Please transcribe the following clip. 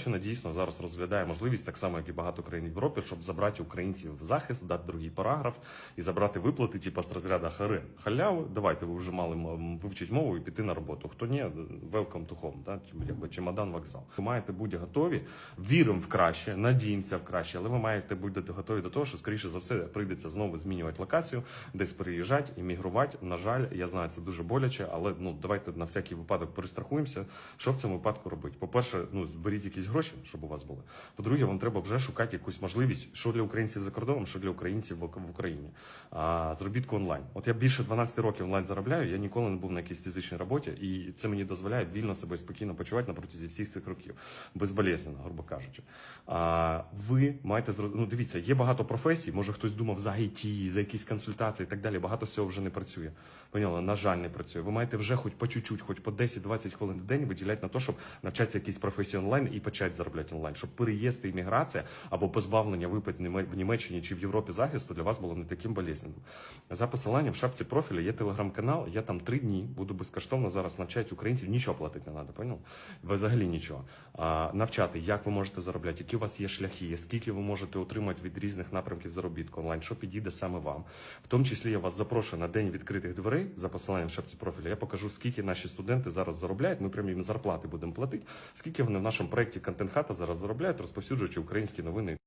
Німеччина дійсно зараз розглядає можливість, так само як і багато країн Європи, щоб забрати українців в захист, дати другий параграф і забрати виплати, типу, з розряду хари. Халяву, давайте ви вже мали вивчити мову і піти на роботу. Хто ні, to home, да? якби чемодан вокзал. Ви маєте бути готові, віримо в краще, надіємося в краще, але ви маєте бути готові до того, що скоріше за все прийдеться знову змінювати локацію, десь переїжджати, іммігрувати. На жаль, я знаю, це дуже боляче, але ну давайте на всякий випадок перестрахуємося. Що в цьому випадку робити? По-перше, ну зберіть якісь гроші, щоб у вас були. По-друге, вам треба вже шукати якусь можливість, що для українців за кордоном, що для українців в, Україні. А, зробітку онлайн. От я більше 12 років онлайн заробляю. Я ніколи не був на якійсь фізичній роботі, і це мені дозволяє вільно себе спокійно почувати на протязі всіх цих років, безболезненно, грубо кажучи. А, ви маєте ну, дивіться, є багато професій. Може хтось думав за IT, за якісь консультації і так далі. Багато всього вже не працює. Поняла, на жаль, не працює. Ви маєте вже хоч по чуть-чуть, хоч по 10-20 хвилин в день виділяти на те, щоб навчатися якісь професії онлайн і почати заробляти онлайн, щоб переїзд і імміграція або позбавлення Німе- в Німеччині чи в Європі захисту для вас було не таким болезненним. За посиланням в шапці профіля є телеграм-канал. Я там три дні буду безкоштовно зараз навчати українців. Нічого платити не треба, поняв? Взагалі нічого. А, навчати, як ви можете заробляти, які у вас є шляхи, скільки ви можете отримати від різних напрямків заробітку онлайн, що підійде саме вам. В тому числі я вас запрошую на день відкритих дверей за посиланням в шапці профіля. Я покажу, скільки наші студенти зараз заробляють. Ми прямо їм зарплати будемо платити. Скільки вони в нашому проєкті контент хата зараз заробляють, розповсюджуючи українські новини.